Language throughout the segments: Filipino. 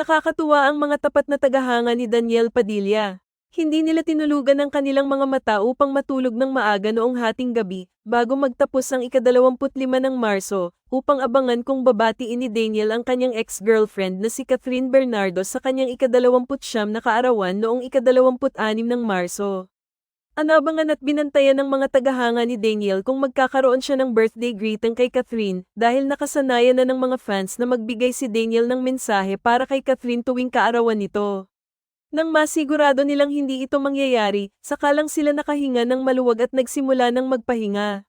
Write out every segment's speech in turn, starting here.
Nakakatuwa ang mga tapat na tagahanga ni Daniel Padilla. Hindi nila tinulugan ang kanilang mga mata upang matulog ng maaga noong hating gabi, bago magtapos ang ikadalawamput-lima ng Marso, upang abangan kung babatiin ni Daniel ang kanyang ex-girlfriend na si Catherine Bernardo sa kanyang ikadalawamput-siyam na kaarawan noong ikadalawamput-anim ng Marso. Anabangan at binantayan ng mga tagahanga ni Daniel kung magkakaroon siya ng birthday greeting kay Catherine dahil nakasanayan na ng mga fans na magbigay si Daniel ng mensahe para kay Catherine tuwing kaarawan nito. Nang masigurado nilang hindi ito mangyayari, sakalang sila nakahinga ng maluwag at nagsimula ng magpahinga.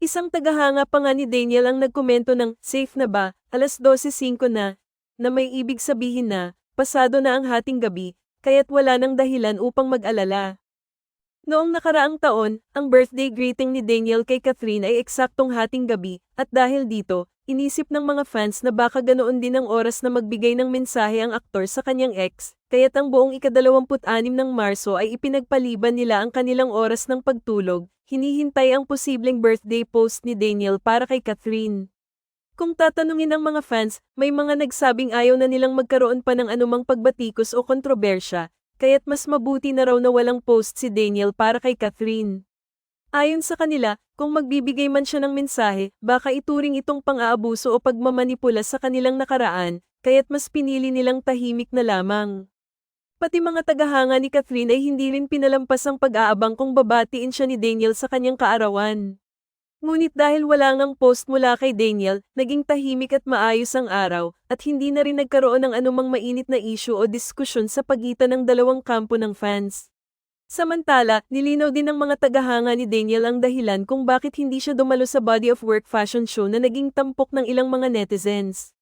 Isang tagahanga pa nga ni Daniel ang nagkomento ng, safe na ba, alas 12.05 na, na may ibig sabihin na, pasado na ang hating gabi, kaya't wala nang dahilan upang mag-alala. Noong nakaraang taon, ang birthday greeting ni Daniel kay Catherine ay eksaktong hating gabi, at dahil dito, inisip ng mga fans na baka ganoon din ang oras na magbigay ng mensahe ang aktor sa kanyang ex, kaya't ang buong ikadalawamput-anim ng Marso ay ipinagpaliban nila ang kanilang oras ng pagtulog, hinihintay ang posibleng birthday post ni Daniel para kay Catherine. Kung tatanungin ng mga fans, may mga nagsabing ayaw na nilang magkaroon pa ng anumang pagbatikos o kontrobersya, kaya't mas mabuti na raw na walang post si Daniel para kay Catherine. Ayon sa kanila, kung magbibigay man siya ng mensahe, baka ituring itong pang-aabuso o pagmamanipula sa kanilang nakaraan, kaya't mas pinili nilang tahimik na lamang. Pati mga tagahanga ni Catherine ay hindi rin pinalampas ang pag-aabang kung babatiin siya ni Daniel sa kanyang kaarawan. Ngunit dahil wala ngang post mula kay Daniel, naging tahimik at maayos ang araw, at hindi na rin nagkaroon ng anumang mainit na issue o diskusyon sa pagitan ng dalawang kampo ng fans. Samantala, nilinaw din ng mga tagahanga ni Daniel ang dahilan kung bakit hindi siya dumalo sa body of work fashion show na naging tampok ng ilang mga netizens.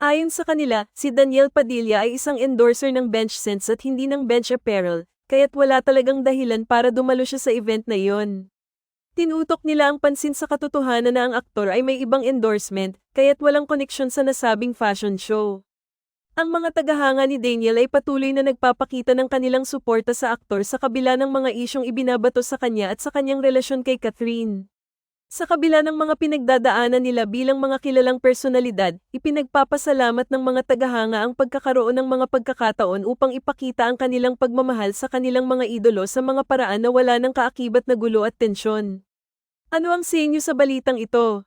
Ayon sa kanila, si Daniel Padilla ay isang endorser ng Bench Sense at hindi ng Bench Apparel, kaya't wala talagang dahilan para dumalo siya sa event na iyon. Tinutok nila ang pansin sa katotohanan na ang aktor ay may ibang endorsement, kaya't walang koneksyon sa nasabing fashion show. Ang mga tagahanga ni Daniel ay patuloy na nagpapakita ng kanilang suporta sa aktor sa kabila ng mga isyong ibinabato sa kanya at sa kanyang relasyon kay Catherine. Sa kabila ng mga pinagdadaanan nila bilang mga kilalang personalidad, ipinagpapasalamat ng mga tagahanga ang pagkakaroon ng mga pagkakataon upang ipakita ang kanilang pagmamahal sa kanilang mga idolo sa mga paraan na wala ng kaakibat na gulo at tensyon. Ano ang sa inyo sa balitang ito?